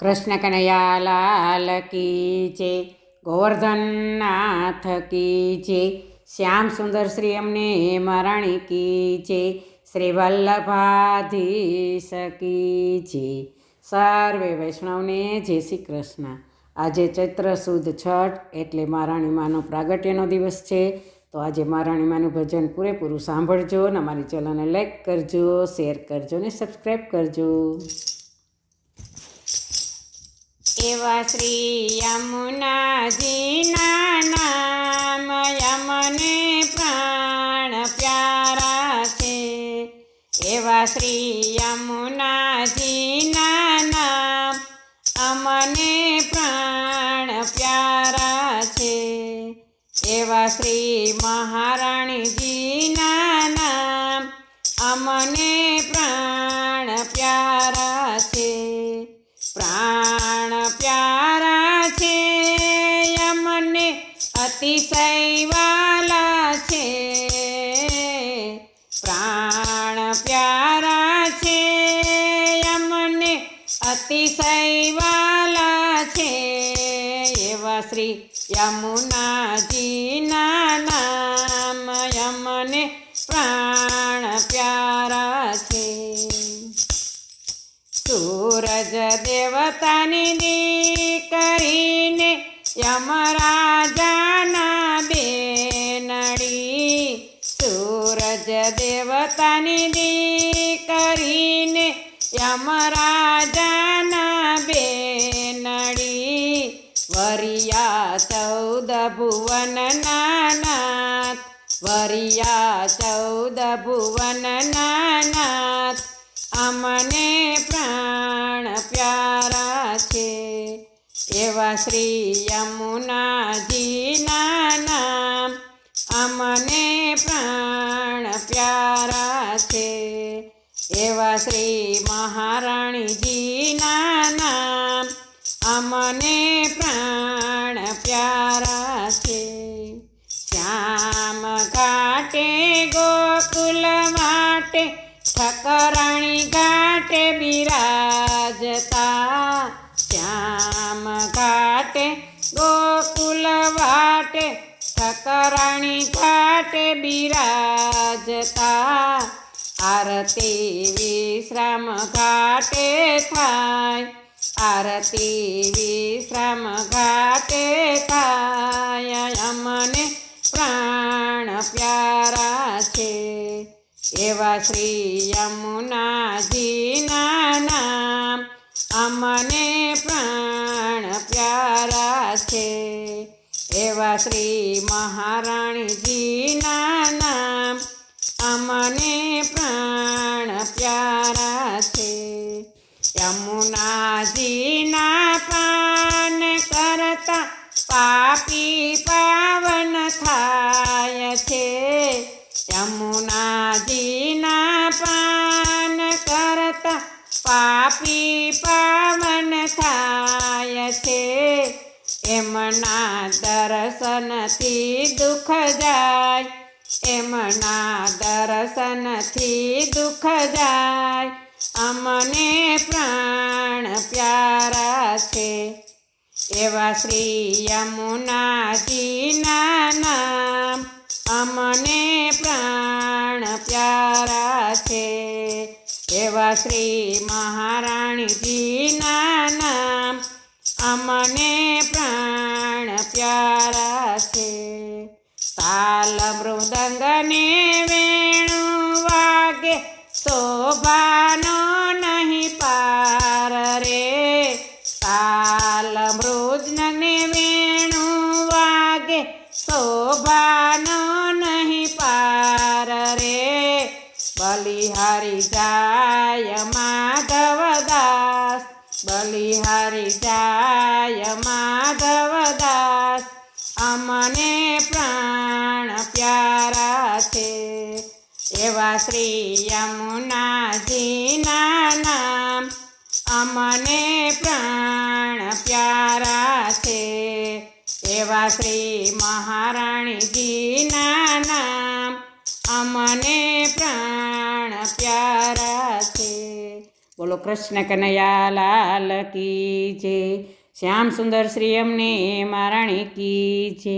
કૃષ્ણ કનૈયાલાલ કી જે ગોવર્ધનનાથ કી જે શ્યામ સુંદર શ્રી અમને મહારાણી કી જે શ્રી વલ્લભાધીશ કી જે સર્વે વૈષ્ણવને જય શ્રી કૃષ્ણ. આજે ચૈત્ર સુદ છઠ એટલે મહારાણી માનો પ્રાગટ્યનો દિવસ છે. તો આજે મહારાણી માનું ભજન પૂરેપૂરું સાંભળજો અને અમારી ચેનલને લાઈક કરજો શેર કરજો ને સબસ્ક્રાઈબ કરજો. એવા શ્રી યમુનાજીના નામ યમને પ્રાણ પ્યારા છે. એવા શ્રી યમુનાજીના નામ અમને પ્રાણ પ્યારા છે. એવા શ્રી મહારાણીજીના નામ અમને પ્રાણ પ્યારા છે. પ્રાણ શ્રી યમુનાજીના નામ યમને પ્રાણ પ્યારા છે. સૂરજ દેવતાની દીકરીને યમરાજાના બેનડી. સૂરજ દેવતાની દીકરીને યમરાજાના વરિયા ચૌદ ભુવન નાનાથ. વરિયા ચૌદ ભુવન નાનાથ. અમને પ્રાણ પ્યારા છે. એવા શ્રી યમુનાજીના નામ અમને પ્રાણ પ્યારા છે. એવા શ્રી મહારાણીજીના નામ અમને વાટે ઠકરાણી ઘાટે બિરાજતા. શ્યામ ઘાટે, ગોકુલ વાટે ઠકરાણી ઘાટે બિરાજતા. આરતી વિશ્રામ ઘાટે થાય, આરતી વિશ્રામ ઘાટે એવા શ્રી યમુનાજીના નામ અમને પ્રાણ પ્યારા છે. એવા શ્રી મહારાણીજીના નામ અમને પ્રાણ પ્યારા છે. યમુનાજીના પાન કરતા પાપી પાવન થાય છે. યમુનાજીના પાન કરતા પાપી પાવન થાય છે. એમના દર્શનથી દુઃખ જાય. એમના દર્શનથી દુઃખ જાય. અમને પ્રાણ પ્યારા છે. એવા શ્રી યમુનાજીના નામ અમને એવા શ્રી મહારાણીજીના નામ અમને પ્રાણ પ્યારા છે તાલ મૃદંગને વેણુ વાગે શોભાનો નહીં પાર રે તાલ મૃદંગને વેણુ વાગે શોભાનો નહીં પાર રે બલિહારી જાય જાય માધવદાસ. અમને પ્રાણ પ્યારા છે. એવા શ્રી યમુનાજીના નામ અમને પ્રાણ પ્યારા છે. એવા શ્રી મહારાણીજીના નામ અમને બોલો કૃષ્ણ કનૈયા લાલ કી છે શ્યામ સુંદર શ્રી અમને મહારાણી કી છે